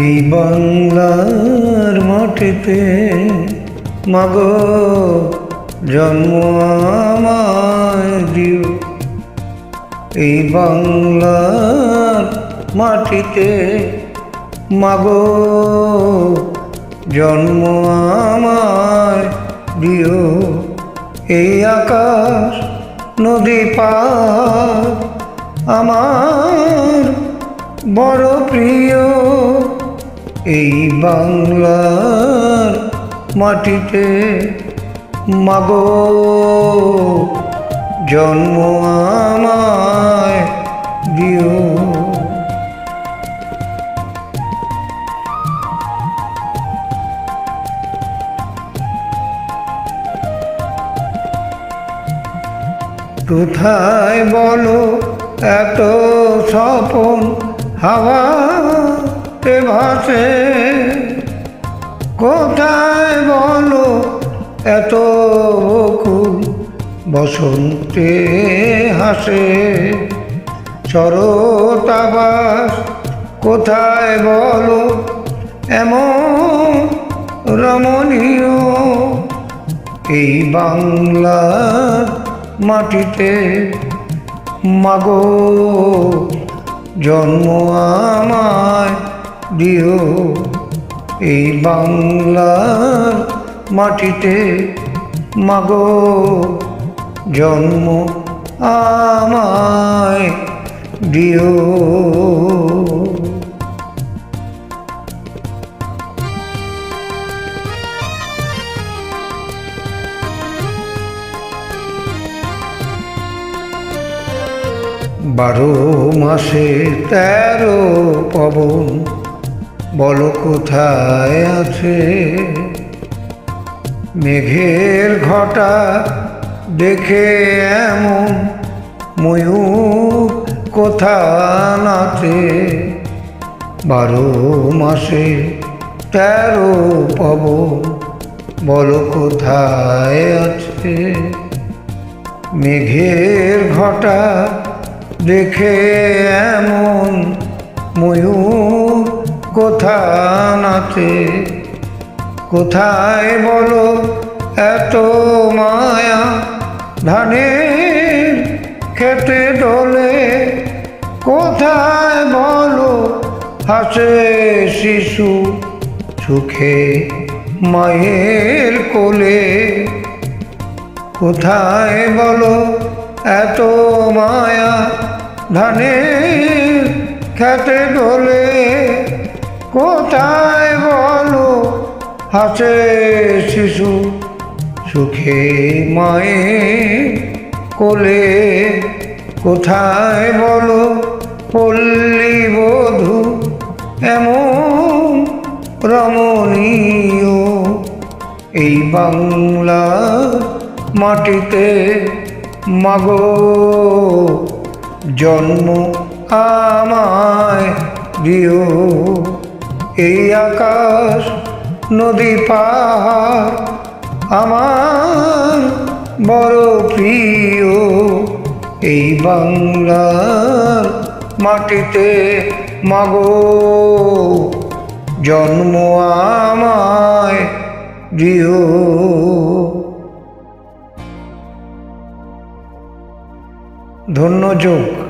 এই বাংলার মাটিতে মাগো জন্ম আমায় দিও। এই বাংলার মাটিতে মাগো জন্ম আমায় দিও। এই আকাশ, নদী পার, আমার বড় প্রিয় এই বাংলার মাটিতে মাগো জন্ম আমায় দিও। কোথায় বলো এত স্বপন হাওয়াতে ভাসে কোথায় বলো এত বকুল? বসন্তে হাসে শরতাবাস কোথায় বলো? এমন রমণীয়, এই বাংলার মাটিতে মাগো জন্ম আমায় দিও। এই বাংলার মাটিতে মাগো জন্ম আমায় দিও। বারো মাসে তেরো পবন বলো কোথায় আছে? মেঘের ঘটা দেখে এমন ময়ূর কোথা নাচে? বারো মাসে তেরো পবন বলো কোথায় আছে? মেঘের ঘটা দেখে এমন ময়ূর কোথা নাচে কোথায় বলো এত মায়া? ধানের খেতে দোলে কোথায় বলো হাসে শিশু সুখে মায়ের কোলে? কোথায় বলো এত মায়া? ধানের খেতে দোলে কোথায় বলো? হাসে শিশু সুখে মায়ে কোলে। কোথায় বলো? পল্লী বধূ এমন রমণীয়। এই বাংলা মাটিতে মাগো জন্ম আমায় দিও। এই আকাশ, নদী, পাহাড় আমার বড় প্রিয়। এই বাংলার মাটিতে মাগো, জন্ম আমায় দিও। ধন্য যোগ।